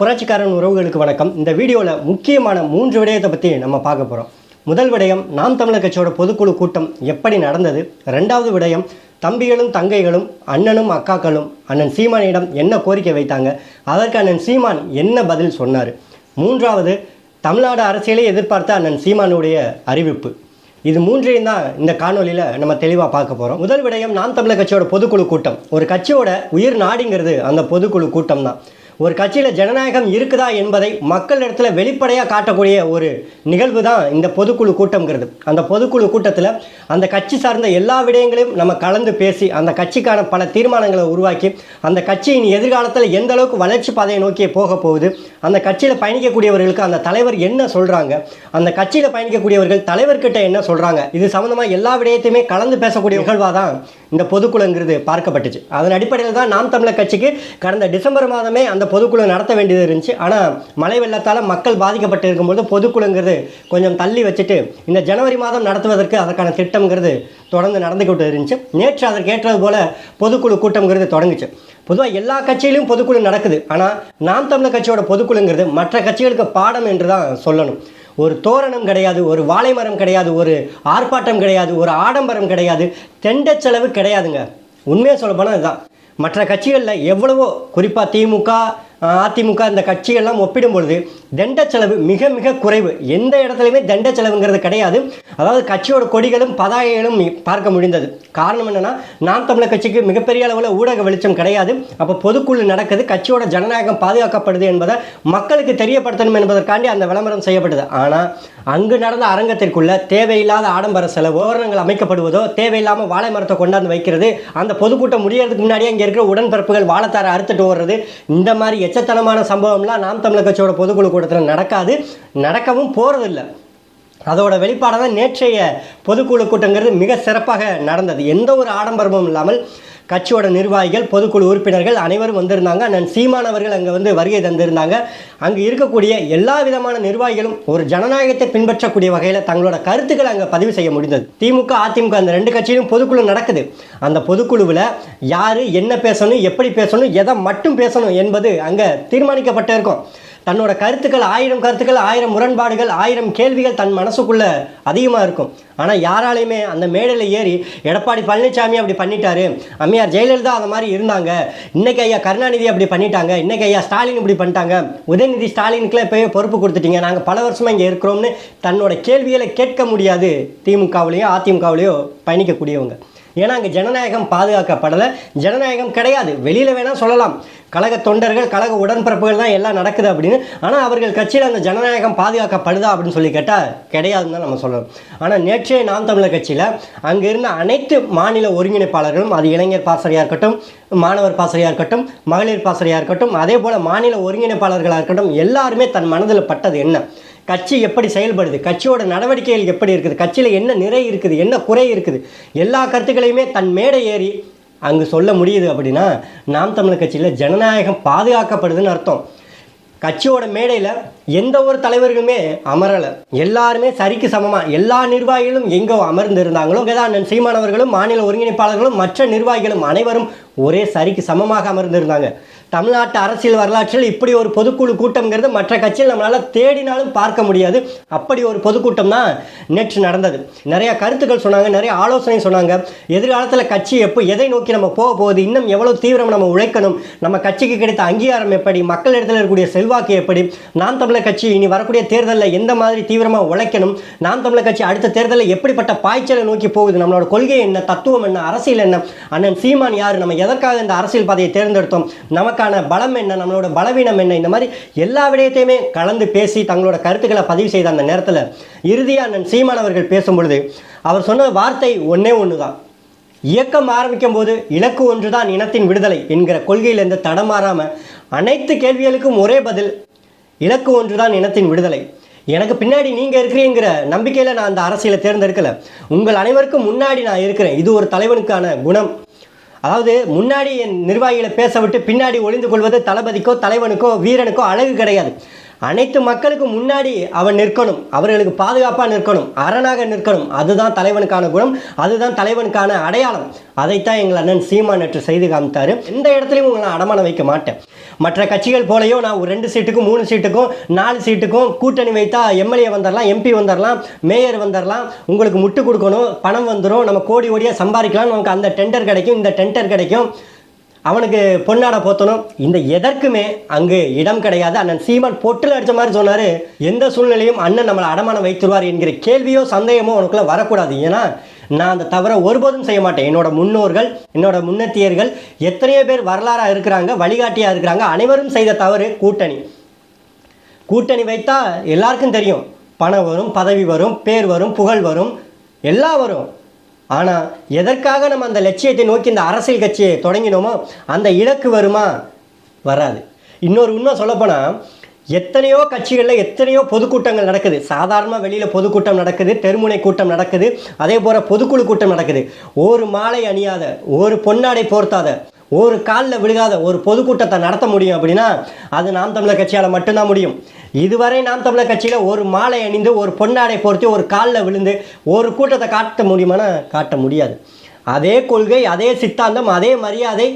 புரட்சிக்காரன் உறவுகளுக்கு வணக்கம். இந்த வீடியோவில் முக்கியமான மூன்று விடயத்தை பற்றி நம்ம பார்க்க போகிறோம் முதல் விடயம் நாம் தமிழர் கட்சியோட பொதுக்குழு கூட்டம் எப்படி நடந்தது? ரெண்டாவது விடயம் தம்பிகளும் தங்கைகளும் அண்ணனும் அக்காக்களும் அண்ணன் சீமானிடம் என்ன கோரிக்கை வைத்தாங்க? அதற்கு அண்ணன் சீமான் என்ன பதில் சொன்னார்? மூன்றாவது தமிழ்நாடு அரசியலை எதிர்பார்த்த அண்ணன் சீமானுடைய அறிவிப்பு. இது மூன்றையும் தான் இந்த காணொலியில் நம்ம தெளிவாக பார்க்க போகிறோம் முதல் விடயம் நாம் தமிழர் கட்சியோட பொதுக்குழு கூட்டம். ஒரு கட்சியோட உயிர் நாடிங்கிறது அந்த பொதுக்குழு கூட்டம் தான். ஒரு கட்சியில் ஜனநாயகம் இருக்குதா என்பதை மக்கள் இடத்துல வெளிப்படையாக காட்டக்கூடிய ஒரு நிகழ்வு தான் இந்த பொதுக்குழு கூட்டம்ங்கிறது. அந்த பொதுக்குழு கூட்டத்தில் அந்த கட்சி சார்ந்த எல்லா விடயங்களையும் நம்ம கலந்து பேசி அந்த கட்சிக்கான பல தீர்மானங்களை உருவாக்கி அந்த கட்சியின் எதிர்காலத்தில் எந்த அளவுக்கு வளர்ச்சி பாதையை நோக்கி போக போகுது அந்த கட்சியில் பயணிக்கக்கூடியவர்களுக்கு அந்த தலைவர் என்ன சொல்கிறாங்க அந்த கட்சியில் பயணிக்கக்கூடியவர்கள் தலைவர்கிட்ட என்ன சொல்கிறாங்க இது சம்மந்தமாக எல்லா விடயத்தையுமே கலந்து பேசக்கூடிய நிகழ்வாக தான் இந்த பொதுக்குழுங்கிறது பார்க்கப்பட்டுச்சு. அதன் அடிப்படையில் தான் நாம் தமிழர் கட்சிக்கு கடந்த டிசம்பர் மாதமே அந்த பொதுக்குழு நடத்த வேண்டியது இருந்துச்சு. ஆனால் மழை வெள்ளத்தால் மக்கள் பாதிக்கப்பட்டு இருக்கும்போது பொதுக்குழுங்கிறது கொஞ்சம் தள்ளி வச்சுட்டு இந்த ஜனவரி மாதம் நடத்துவதற்கு அதற்கான திட்டம்ங்கிறது தொடர்ந்து நடந்துக்கிட்டு இருந்துச்சு. நேற்று அதற்கு ஏற்றது பொதுக்குழு கூட்டம்ங்கிறது தொடங்குச்சு. பொதுவாக எல்லா கட்சியிலும் பொதுக்குழு நடக்குது. ஆனால் நாம் தமிழர் கட்சியோட பொதுக்குழுங்கிறது மற்ற கட்சிகளுக்கு பாடம் என்று தான் சொல்லணும். ஒரு தோரணம் கிடையாது ஒரு வாழை மரம் கிடையாது ஒரு ஆர்ப்பாட்டம் கிடையாது ஒரு ஆடம்பரம் கிடையாது தெண்ட செலவு கிடையாதுங்க. உண்மையாக சொல்ல போனால் இதுதான் மற்ற கட்சிகளில் எவ்வளவோ குறிப்பாக திமுக அதிமுக இந்த கட்சிகள்லாம் ஒப்பிடும் பொழுது தண்ட செலவு மிக மிக குறைவு. எந்த இடத்துலையுமே தண்ட செலவுங்கிறது கிடையாது. அதாவது கட்சியோட கொடிகளும் பதாகைகளும் பார்க்க முடிந்தது. காரணம் என்னென்னா நாம் தமிழர் கட்சிக்கு மிகப்பெரிய அளவில் ஊடக வெளிச்சம் கிடையாது. அப்போ பொதுக்குழு நடக்குது கட்சியோட ஜனநாயகம் பாதுகாக்கப்படுது என்பதை மக்களுக்கு தெரியப்படுத்தணும் என்பதற்காண்டி அந்த விளம்பரம் செய்யப்பட்டது. ஆனால் அங்கு நடந்த அரங்கத்திற்குள்ள தேவையில்லாத ஆடம்பர செலவு உபகரணங்கள் அமைக்கப்படுவதோ தேவையில்லாமல் வாழை மரத்தை கொண்டாந்து வைக்கிறது அந்த பொதுக்கூட்டம் முடியறதுக்கு முன்னாடியே அங்கே இருக்கிற உடன்பிறப்புகள் வாழைத்தாரை அறுத்துட்டு ஓடுறது இந்த மாதிரி எச்சத்தனமான சம்பவம்லாம் நாம் தமிழர் கட்சியோட பொதுக்குழு கூட்டத்தில் நடக்காது. நடக்கவும் போகிறதில்ல அதோட வெளிப்பாடாக தான் நேற்றைய பொதுக்குழு கூட்டங்கிறது மிக சிறப்பாக நடந்தது. எந்த ஒரு ஆடம்பரமும் இல்லாமல் கட்சியோட நிர்வாகிகள் பொதுக்குழு உறுப்பினர்கள் அனைவரும் வந்திருந்தாங்க. அண்ணன் சீமானவர்கள் அங்கே வந்து வருகை தந்திருந்தாங்க. அங்கே இருக்கக்கூடிய எல்லா விதமான நிர்வாகிகளும் ஒரு ஜனநாயகத்தை பின்பற்றக்கூடிய வகையில் தங்களோட கருத்துக்களை அங்கே பதிவு செய்ய முடிந்தது. திமுக அதிமுக அந்த ரெண்டு கட்சியிலும் பொதுக்குழு நடக்குது. அந்த பொதுக்குழுவில் யார் என்ன பேசணும் எப்படி பேசணும் எதை மட்டும் பேசணும் என்பது அங்கே தீர்மானிக்கப்பட்டு இருக்கும் தன்னோட கருத்துக்கள் ஆயிரம் கருத்துக்கள் ஆயிரம் முரண்பாடுகள் ஆயிரம் கேள்விகள் தன் மனசுக்குள்ளே அதிகமாக இருக்கும். ஆனால் யாராலையுமே அந்த மேடையில் ஏறி எடப்பாடி பழனிசாமி அப்படி பண்ணிட்டாரு அம்மையார் ஜெயலலிதா அந்த மாதிரி இருந்தாங்க இன்னைக்கு ஐயா கருணாநிதி அப்படி பண்ணிட்டாங்க இன்னைக்கு ஐயா ஸ்டாலின் இப்படி பண்ணிட்டாங்க உதயநிதி ஸ்டாலினுக்குலாம் இப்போயே பொறுப்பு கொடுத்துட்டீங்க நாங்கள் பல வருஷமாக இங்கே இருக்கிறோம்னு தன்னோட கேள்விகளை கேட்க முடியாது திமுகவுலேயோ அதிமுகவிலையோ பயணிக்கக்கூடியவங்க. ஏன்னா அங்கே ஜனநாயகம் பாதுகாக்கப்படலை. ஜனநாயகம் கிடையாது. வெளியில் வேணால் சொல்லலாம். கழக தொண்டர்கள் கழக உடன்பிறப்புகள் தான் எல்லாம் நடக்குது அப்படின்னு. ஆனால் அவர்கள் கட்சியில் அந்த ஜனநாயகம் பாதுகாக்கப்படுதா அப்படின்னு சொல்லி கேட்டால் கிடையாதுன்னு தான் நம்ம சொல்லணும். ஆனால் நேற்றைய நாம் தமிழர் கட்சியில் அங்கே இருந்த அனைத்து மாநில ஒருங்கிணைப்பாளர்களும் அது இளைஞர் பாசறையாக இருக்கட்டும் மாணவர் பாசறையாக இருக்கட்டும் மகளிர் பாசறையாக இருக்கட்டும் அதே போல் மாநில ஒருங்கிணைப்பாளர்களாக இருக்கட்டும் எல்லாருமே தன் மனதில் பட்டது என்ன? கட்சி எப்படி செயல்படுது? கட்சியோட நடவடிக்கைகள் எப்படி இருக்குது? கட்சியில் என்ன நிறை இருக்குது? என்ன குறை இருக்குது? எல்லா கருத்துக்களையுமே தன் மேடை ஏறி அங்கு சொல்ல முடியுது அப்படின்னா நாம் தமிழர் கட்சியில் ஜனநாயகம் பாதுகாக்கப்படுதுன்னு அர்த்தம். கட்சியோட மேடையில் எந்த ஒரு தலைவர்களுமே அமரலை. எல்லாருமே சரிக்கு சமமாக எல்லா நிர்வாகிகளும் எங்கே அமர்ந்து இருந்தாங்களோ சீமானவர்களும் மாநில ஒருங்கிணைப்பாளர்களும் மற்ற நிர்வாகிகளும் அனைவரும் ஒரே சரிக்கு சமமாக அமர்ந்திருந்தாங்க. தமிழ்நாட்டு அரசியல் வரலாற்றில் இப்படி ஒரு பொதுக்குழு கூட்டம்ங்கிறது மற்ற கட்சியில் நம்மளால் தேடினாலும் பார்க்க முடியாது. அப்படி ஒரு பொதுக்கூட்டம் தான் நேற்று நடந்தது. நிறைய கருத்துக்கள் சொன்னாங்க நிறைய ஆலோசனை சொன்னாங்க. எதிர்காலத்தில் கட்சி எப்போ எதை நோக்கி நம்ம போக போகுது இன்னும் எவ்வளோ தீவிரம் நம்ம உழைக்கணும் நம்ம கட்சிக்கு கிடைத்த அங்கீகாரம் எப்படி மக்கள் இடத்துல இருக்கக்கூடிய செல்வாக்கு எப்படி நாம் தமிழர் கட்சி இனி வரக்கூடிய தேர்தலில் எந்த மாதிரி தீவிரமாக உழைக்கணும் நாம் தமிழர் கட்சி அடுத்த தேர்தலில் எப்படிப்பட்ட பாய்ச்சலை நோக்கி போகுது நம்மளோட கொள்கை என்ன தத்துவம் என்ன அரசியல் என்ன அண்ணன் சீமான் யார் நம்ம எதற்காக இந்த அரசியல் பாதையை தேர்ந்தெடுத்தோம் நமக்கு நமக்கான பலம் என்ன நம்மளோட பலவீனம் என்ன இந்த மாதிரி எல்லா விடயத்தையுமே கலந்து பேசி தங்களோட கருத்துக்களை பதிவு செய்த அந்த நேரத்தில் இறுதியாக அண்ணன் சீமான் அவர்கள் பேசும் பொழுது அவர் சொன்ன வார்த்தை ஒன்றே ஒன்று தான் இயக்கம் ஆரம்பிக்கும் போது இலக்கு ஒன்றுதான் இனத்தின் விடுதலை என்கிற கொள்கையிலிருந்து தடமாறாமல் அனைத்து கேள்விகளுக்கும் ஒரே பதில் இலக்கு ஒன்றுதான் இனத்தின் விடுதலை. எனக்கு பின்னாடி நீங்கள் இருக்கிறீங்கிற நம்பிக்கையில் நான் அந்த அரசியலை தேர்ந்தெடுக்கலை. உங்கள் அனைவருக்கும் முன்னாடி நான் இருக்கிறேன். இது ஒரு தலைவனுக்கான குணம். அதாவது முன்னாடி என் நிர்வாகிகளை பேச விட்டு பின்னாடி ஒளிந்து கொள்வது தளபதிக்கோ தலைவனுக்கோ வீரனுக்கோ அழகு கிடையாது. அனைத்து மக்களுக்கு முன்னாடி அவன் நிற்கணும். அவர்களுக்கு பாதுகாப்பாக நிற்கணும். அரணாக நிற்கணும். அதுதான் தலைவனுக்கான குணம். அதுதான் தலைவனுக்கான அடையாளம். அதைத்தான் எங்கள் அண்ணன் சீமா நேற்று செய்து காமித்தார். எந்த இடத்துலையும் உங்களை அடமானம் வைக்க மாட்டேன். மற்ற கட்சிகள் போலையோ நான் ஒரு ரெண்டு சீட்டுக்கும் மூணு சீட்டுக்கும் நாலு சீட்டுக்கும் கூட்டணி வைத்தா எம்எல்ஏ வந்துடலாம் எம்பி வந்துடலாம் மேயர் வந்துடலாம் உங்களுக்கு முட்டு கொடுக்கணும். பணம் வந்துடும் நம்ம கோடி கோடியாக சம்பாதிக்கலாம் நமக்கு அந்த டெண்டர் கிடைக்கும். இந்த டெண்டர் கிடைக்கும். அவனுக்கு பொன்னாடை போத்தணும். இந்த எதற்குமே அங்கு இடம் கிடையாது. அண்ணன் சீமான் பொட்டில் அடித்த மாதிரி சொன்னார். எந்த சூழ்நிலையும் அண்ணன் நம்மளை அடமானம் வைத்துருவார் என்கிற கேள்வியோ சந்தேகமோ உனக்குள்ளே வரக்கூடாது. ஏன்னா நான் அந்த தவறை ஒருபோதும் செய்ய மாட்டேன். என்னோட முன்னோர்கள் என்னோட முன்னத்தியர்கள் எத்தனையோ பேர் வரலாறாக இருக்கிறாங்க வழிகாட்டியாக இருக்கிறாங்க. அனைவரும் செய்த தவறு கூட்டணி. கூட்டணி வைத்தா எல்லாருக்கும் தெரியும். பணம் வரும் பதவி வரும் பேர் வரும் புகழ் வரும் எல்லாம் வரும். ஆனால் எதற்காக நம்ம அந்த லட்சியத்தை நோக்கி இந்த அரசியல் கட்சியை தொடங்கினோமோ அந்த இலக்கு வருமா? வராது. இன்னொரு உண்மை சொல்லப்போனால் எத்தனையோ கட்சிகளில் எத்தனையோ பொதுக்கூட்டங்கள் நடக்குது. சாதாரணமாக வெளியில் பொதுக்கூட்டம் நடக்குது தெருமுனை கூட்டம் நடக்குது அதே போல் பொதுக்குழு கூட்டம் நடக்குது. ஒரு மாலை அணியாத ஒரு பொன்னாடை போர்த்தாத ஒரு காலில் விழுகாத ஒரு பொதுக்கூட்டத்தை நடத்த முடியும் அப்படின்னா அது நாம் தமிழர் கட்சியால் மட்டும்தான் முடியும். இதுவரை நாம் தமிழர் கட்சியில் ஒரு மாலை அணிந்து ஒரு பொன்னாடை பொருத்தி ஒரு காலில் விழுந்து ஒரு கூட்டத்தை காட்ட முடியுமானா காட்ட முடியாது. அதே கொள்கை அதே சித்தாந்தம் அதே மரியாதை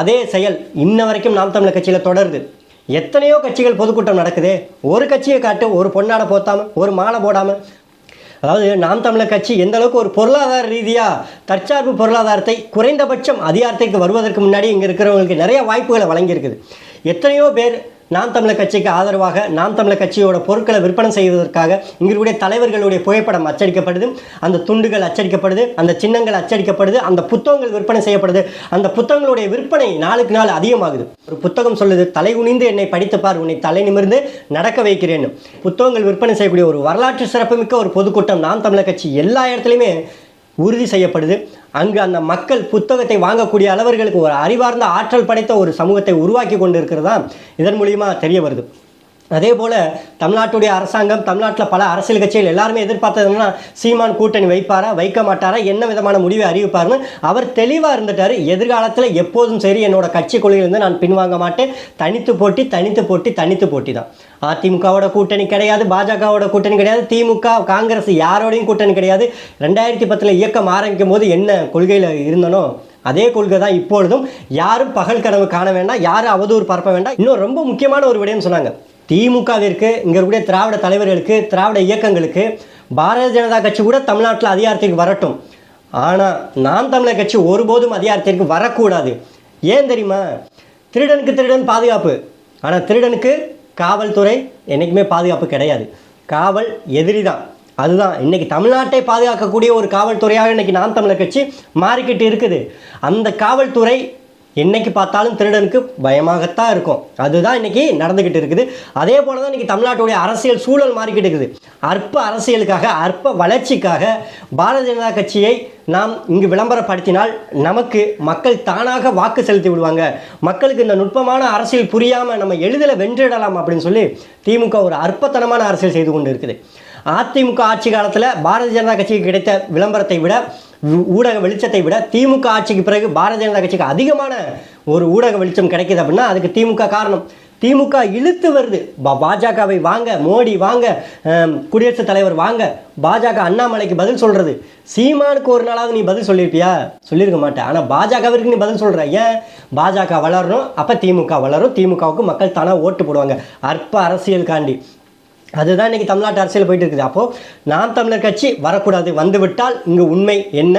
அதே செயல் இன்ன வரைக்கும் நாம் தமிழர் கட்சியில் தொடருது. எத்தனையோ கட்சிகள் பொதுக்கூட்டம் நடக்குதே. ஒரு கட்சியை காட்டு ஒரு பொன்னாடை போத்தாமல் ஒரு மாலை போடாமல் அதாவது நாம் தமிழர் கட்சி எந்த அளவுக்கு ஒரு பொருளாதார ரீதியாக தற்சார்பு பொருளாதாரத்தை குறைந்தபட்சம் அதிகாரத்திற்கு வருவதற்கு முன்னாடி இங்கே இருக்கிறவங்களுக்கு நிறைய வாய்ப்புகளை வழங்கியிருக்குது. எத்தனையோ பேர் நாம் தமிழர் கட்சிக்கு ஆதரவாக நாம் தமிழர் கட்சியோட பொருட்களை விற்பனை செய்வதற்காக இங்களுடைய தலைவர்களுடைய புகைப்படம் அச்சடிக்கப்படுது. அந்த துண்டுகள் அச்சடிக்கப்படுது அந்த சின்னங்கள் அச்சடிக்கப்படுது அந்த புத்தகங்கள் விற்பனை செய்யப்படுது. அந்த புத்தகங்களுடைய விற்பனை நாளுக்கு நாள் அதிகமாகுது. ஒரு புத்தகம் சொல்லுது தலை குனிந்து என்னை படித்துப்பார் உன்னை தலை நிமிர்ந்து நடக்க வைக்கிறேன். புத்தகங்கள் விற்பனை செய்யக்கூடிய ஒரு வரலாற்று சிறப்புமிக்க ஒரு பொதுக்கூட்டம் நாம் தமிழர் கட்சி எல்லா இடத்துலையுமே உறுதி செய்யப்படுது. அங்கு அந்த மக்கள் புத்தகத்தை வாங்கக்கூடிய அளவர்களுக்கு ஒரு அறிவார்ந்த ஆற்றல் படைத்த ஒரு சமூகத்தை உருவாக்கி கொண்டு இருக்கிறதா இதன் மூலியமா தெரிய வருது. அதே போல் தமிழ்நாட்டுடைய அரசாங்கம் தமிழ்நாட்டில் பல அரசியல் கட்சிகள் எல்லாருமே எதிர்பார்த்தது என்னன்னா சீமான் கூட்டணி வைப்பாரா வைக்க மாட்டாரா என்ன விதமான முடிவை அறிவிப்பார்னு அவர் தெளிவாக இருந்துட்டார். எதிர்காலத்தில் எப்போதும் சரி என்னோட கட்சி கொள்கையிலிருந்து நான் பின்வாங்க மாட்டேன். தனித்து போட்டி தனித்து போட்டி தனித்து போட்டி தான். அதிமுகவோட கூட்டணி கிடையாது பாஜகவோட கூட்டணி கிடையாது திமுக காங்கிரஸ் யாரோடையும் கூட்டணி கிடையாது. ரெண்டாயிரத்தி பத்தில் இயக்கம் ஆரம்பிக்கும் போது என்ன கொள்கையில் இருந்தனோ அதே கொள்கை தான் இப்பொழுதும். யாரும் பகல் கனவு காண வேண்டாம் யாரும் அவதூறு பரப்ப வேண்டாம். இன்னும் ரொம்ப முக்கியமான ஒரு விடயம்னு சொன்னாங்க. திமுகவிற்கு இங்கே இருக்கக்கூடிய திராவிட தலைவர்களுக்கு திராவிட இயக்கங்களுக்கு பாரதிய ஜனதா கட்சி கூட தமிழ்நாட்டில் அதிகாரத்திற்கு வரட்டும். ஆனால் நாம் தமிழர் கட்சி ஒருபோதும் அதிகாரத்திற்கு வரக்கூடாது. ஏன் தெரியுமா? திருடனுக்கு திருடன் பாதுகாப்பு. ஆனால் திருடனுக்கு காவல்துறை என்றைக்குமே பாதுகாப்பு கிடையாது. காவல் எதிரி தான். அதுதான் இன்றைக்கி தமிழ்நாட்டை பாதுகாக்கக்கூடிய ஒரு காவல்துறையாக இன்னைக்கு நாம் தமிழர் கட்சி மாறிக்கிட்டு இருக்குது. அந்த காவல்துறை என்னைக்கு பார்த்தாலும் திருடனுக்கு பயமாகத்தான் இருக்கும். அதுதான் இன்றைக்கி நடந்துக்கிட்டு இருக்குது. அதே போல தான் இன்றைக்கி தமிழ்நாட்டுடைய அரசியல் சூழல் மாறிக்கிட்டு இருக்குது. அற்ப அரசியலுக்காக அற்ப வளர்ச்சிக்காக பாரதிய ஜனதா கட்சியை நாம் இங்கு விளம்பரப்படுத்தினால் நமக்கு மக்கள் தானாக வாக்கு செலுத்தி விடுவாங்க. மக்களுக்கு இந்த நுட்பமான அரசியல் புரியாமல் நம்ம எளிதில் வென்றிடலாம் அப்படின்னு சொல்லி திமுக ஒரு அற்பத்தனமான அரசியல் செய்து கொண்டு இருக்குது. அதிமுக ஆட்சி காலத்தில் பாரதிய ஜனதா கட்சிக்கு கிடைத்த விளம்பரத்தை விட ஊடக வெளிச்சத்தை விட திமுக ஆட்சிக்கு பிறகு பாரதிய ஜனதா கட்சிக்கு அதிகமான ஒரு ஊடக வெளிச்சம் கிடைக்கிது அப்படின்னா அதுக்கு திமுக காரணம். திமுக இழுத்து வருது. பாஜகவை வாங்க மோடி வாங்க குடியரசுத் தலைவர் வாங்க பாஜக அண்ணாமலைக்கு பதில் சொல்கிறது சீமானுக்கு ஒரு நாளாவது நீ பதில் சொல்லியிருப்பியா சொல்லியிருக்க மாட்டேன். ஆனால் பாஜகவிற்கு நீ பதில் சொல்கிற ஏன்? பாஜக வளரணும் அப்போ திமுக வளரும். திமுகவுக்கு மக்கள் தானாக ஓட்டு போடுவாங்க. அற்ப அரசியல் காண்டி அதுதான் இன்றைக்கி தமிழ்நாட்டு அரசியல் போயிட்டு இருக்குது அப்போது நாம் தமிழர் கட்சி வரக்கூடாது. வந்துவிட்டால் இங்கே உண்மை என்ன?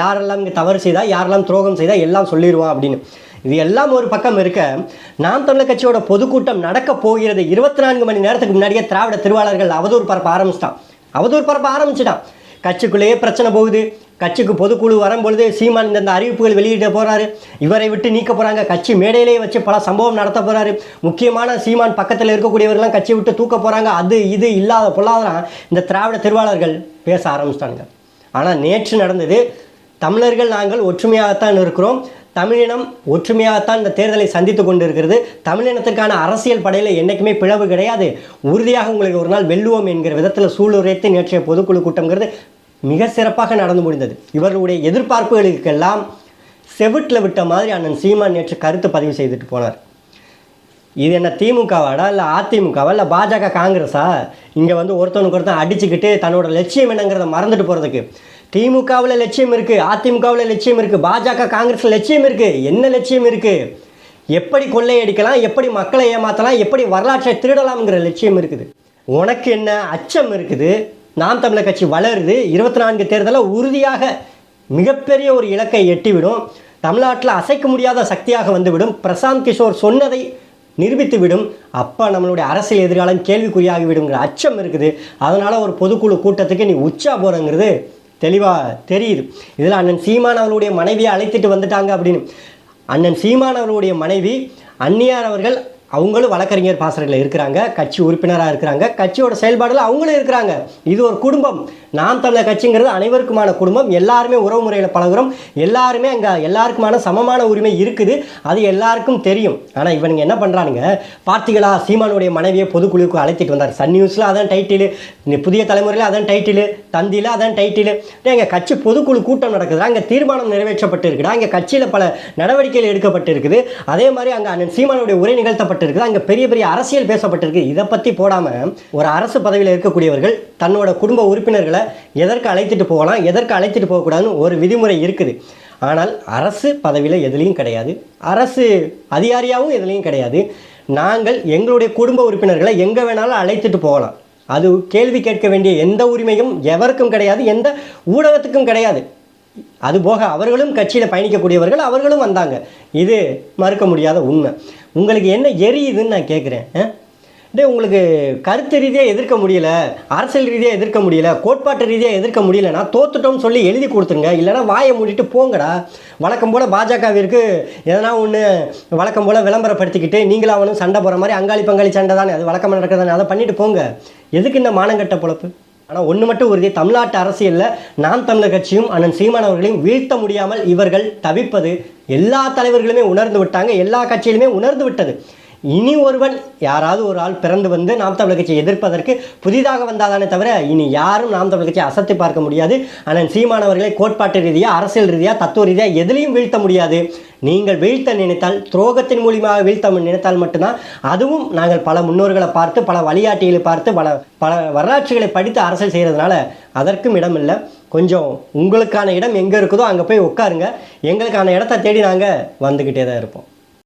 யாரெல்லாம் இங்கே தவறு செய்தால் யாரெல்லாம் துரோகம் செய்தால் எல்லாம் சொல்லிடுவான் அப்படின்னு. இது எல்லாம் ஒரு பக்கம் இருக்க நாம் தமிழர் கட்சியோட பொதுக்கூட்டம் நடக்க போகிறது இருபத்தி நான்கு மணி நேரத்துக்கு முன்னாடியே திராவிட திருவாளர்கள் அவதூறு பரப்ப ஆரம்பிச்சிட்டான். அவதூறு பரப்ப ஆரம்பிச்சிட்டான். கட்சிக்குள்ளேயே பிரச்சனை போகுது. கட்சிக்கு பொதுக்குழு வரும்பொழுது சீமான் இந்த அறிவிப்புகள் வெளியிட போகிறாரு இவரை விட்டு நீக்க போகிறாங்க கட்சி மேடையிலேயே வச்சு பல சம்பவம் நடத்த போகிறாரு முக்கியமான சீமான் பக்கத்தில் இருக்கக்கூடியவர்கள்லாம் கட்சி விட்டு தூக்க போகிறாங்க அது இது இல்லாத பொல்லாதான் இந்த திராவிட திருவாளர்கள் பேச ஆரம்பிச்சிட்டாங்க. ஆனால் நேற்று நடந்தது தமிழர்கள் நாங்கள் ஒற்றுமையாகத்தான் இருக்கிறோம். தமிழினம் ஒற்றுமையாகத்தான் இந்த தேர்தலை சந்தித்து கொண்டு இருக்கிறது தமிழினத்துக்கான அரசியல் படையில் என்றைக்குமே பிளவு கிடையாது. உறுதியாக உங்களுக்கு ஒரு நாள் வெல்லுவோம் என்கிற விதத்தில் சூளுரைத்து நேற்றைய பொதுக்குழு கூட்டங்கிறது மிக சிறப்பாக நடந்து முடிந்தது. இவர்களுடைய எதிர்பார்ப்புகளுக்கெல்லாம் செவிட்டில் விட்ட மாதிரி அண்ணன் சீமான் நேற்று கருத்து பதிவு செய்துட்டு போனார். இது என்ன திமுகவாடா இல்லை அதிமுகவா இல்லை பாஜக காங்கிரஸா? இங்கே வந்து ஒருத்தவனுக்கு ஒருத்தன் அடிச்சுக்கிட்டு தன்னோட லட்சியம் என்னங்கிறத மறந்துட்டு போகிறதுக்கு திமுகவில் லட்சியம் இருக்குது அதிமுகவில் லட்சியம் இருக்குது பாஜக காங்கிரஸில் லட்சியம் இருக்குது என்ன லட்சியம் இருக்குது எப்படி கொள்ளையடிக்கலாம் எப்படி மக்களை ஏமாற்றலாம் எப்படி வரலாற்றை திருடலாம்ங்கிற லட்சியம் இருக்குது. உனக்கு என்ன அச்சம் இருக்குது? நாம் தமிழர் கட்சி வளருது. இருபத்தி நான்கு தேர்தலில் உறுதியாக மிகப்பெரிய ஒரு இலக்கை எட்டிவிடும். தமிழ்நாட்டில் அசைக்க முடியாத சக்தியாக வந்துவிடும். பிரசாந்த் கிஷோர் சொன்னதை நிரூபித்துவிடும். அப்போ நம்மளுடைய அரசியல் எதிர்காலம் கேள்விக்குறியாகிவிடுங்கிற அச்சம் இருக்குது. அதனால் ஒரு பொதுக்குழு கூட்டத்துக்கு நீ உச்சா போகிறங்கிறது தெளிவாக தெரியுது. இதில் அண்ணன் சீமான் அவர்களுடைய மனைவியை அழைத்துட்டு வந்துட்டாங்க அப்படின்னு. அண்ணன் சீமான் அவர்களுடைய மனைவி அந்நியார் அவர்கள் அவங்களும் வழக்கறிஞர் பாசறையில் இருக்கிறாங்க கட்சி உறுப்பினராக இருக்கிறாங்க கட்சியோட செயல்பாடில் அவங்களும் இருக்கிறாங்க. இது ஒரு குடும்பம். நாம் தமிழர் கட்சிங்கிறது அனைவருக்குமான குடும்பம். எல்லாருமே உறவு முறையில் பழகுறோம். எல்லாருமே அங்கே எல்லாருக்குமான சமமான உரிமை இருக்குது. அது எல்லாருக்கும் தெரியும். ஆனால் இவனுங்க என்ன பண்ணுறானுங்க பார்த்தீங்களா சீமானுடைய மனைவியை பொதுக்குழுவுக்கு அழைத்திட்டு வந்தார். சன் நியூஸில் அதான் டைட்டிலு புதிய தலைமுறையில் அதான் டைட்டிலு தந்தியில் அதான் டைட்டிலு எங்கள் கட்சி பொதுக்குழு கூட்டம் நடக்குது அங்கே தீர்மானம் நிறைவேற்றப்பட்டு இருக்குடா அங்கே கட்சியில் பல நடவடிக்கைகள் எடுக்கப்பட்டு இருக்குது அதே மாதிரி அங்கே அண்ணன் சீமானுடைய உரை நிகழ்த்தப்பட்டு இருக்குது அங்கே பெரிய பெரிய அரசியல் பேசப்பட்டிருக்கு. இதை பற்றி போடாமல் ஒரு அரசு பதவியில் இருக்கக்கூடியவர்கள் தன்னோட குடும்ப உறுப்பினர்களை எதற்கு அழைத்துட்டு போகலாம் எதற்கு அழைத்துட்டு போகக்கூடாதுன்னு ஒரு விதிமுறை இருக்குது. ஆனால் அரசு பதவியில் எதுலேயும் கிடையாது. அரசு அதிகாரியாகவும் எதுலேயும் கிடையாது. நாங்கள் எங்களுடைய குடும்ப உறுப்பினர்களை எங்கே வேணாலும் அழைத்துட்டு போகலாம். அது கேள்வி கேட்க வேண்டிய எந்த உரிமையும் எவருக்கும் கிடையாது எந்த ஊடகத்துக்கும் கிடையாது. அதுபோக அவர்களும் கட்சியில் பயணிக்கக்கூடியவர்கள் அவர்களும் வந்தாங்க. இது மறுக்க முடியாத உண்மை. உங்களுக்கு என்ன எரியுதுன்னு நான் கேட்குறேன் டே உங்களுக்கு கருத்து ரீதியாக எதிர்க்க முடியல அரசியல் ரீதியாக எதிர்க்க முடியல கோட்பாட்டு ரீதியாக எதிர்க்க முடியலன்னா தோத்துட்டோம்னு சொல்லி எழுதி கொடுத்துருங்க. இல்லைன்னா வாயை மூடிட்டு போங்கடா. வழக்கம் போல் பாஜகவிற்கு எதனா ஒன்று வழக்கம் போல் விளம்பரப்படுத்திக்கிட்டு நீங்களும் அவனும் சண்டை போகிற மாதிரி அங்காளி பங்காளி சண்டை தானே அது வழக்கமாக நடக்கிறதானே அதை பண்ணிட்டு போங்க. எதுக்கு இந்த மானங்கட்ட பொழப்பு? ஆனால் ஒன்று மட்டும் உறுதி தமிழ்நாட்டு அரசியலில் நாம் தமிழர் கட்சியும் அண்ணன் சீமான் அவர்களையும் வீழ்த்த முடியாமல் இவர்கள் தவிப்பது எல்லா தலைவர்களுமே உணர்ந்து விட்டாங்க எல்லா கட்சியிலுமே உணர்ந்து விட்டது. இனி ஒருவன் யாராவது ஒரு ஆள் பிறந்து வந்து நாம் தமிழ் கட்சியை எதிர்ப்பதற்கு புதிதாக வந்தாதானே தவிர இனி யாரும் நாம் தமிழ் கட்சியை அசத்தி பார்க்க முடியாது. ஆனால் சீமானவர்களை கோட்பாட்டு ரீதியாக அரசியல் ரீதியாக தத்துவ ரீதியாக எதிலையும் வீழ்த்த முடியாது. நீங்கள் வீழ்த்த நினைத்தால் துரோகத்தின் மூலியமாக வீழ்த்த நினைத்தால் மட்டும்தான் அதுவும் நாங்கள் பல முன்னோர்களை பார்த்து பல வழிகாட்டிகளை பார்த்து பல பல வரலாற்றுகளை படித்து அரசியல் செய்கிறதுனால அதற்கும் இடம் இல்லை கொஞ்சம் உங்களுக்கான இடம் எங்கே இருக்குதோ அங்கே போய் உட்காருங்க. எங்களுக்கான இடத்த தேடி நாங்கள் வந்துக்கிட்டே தான் இருப்போம்.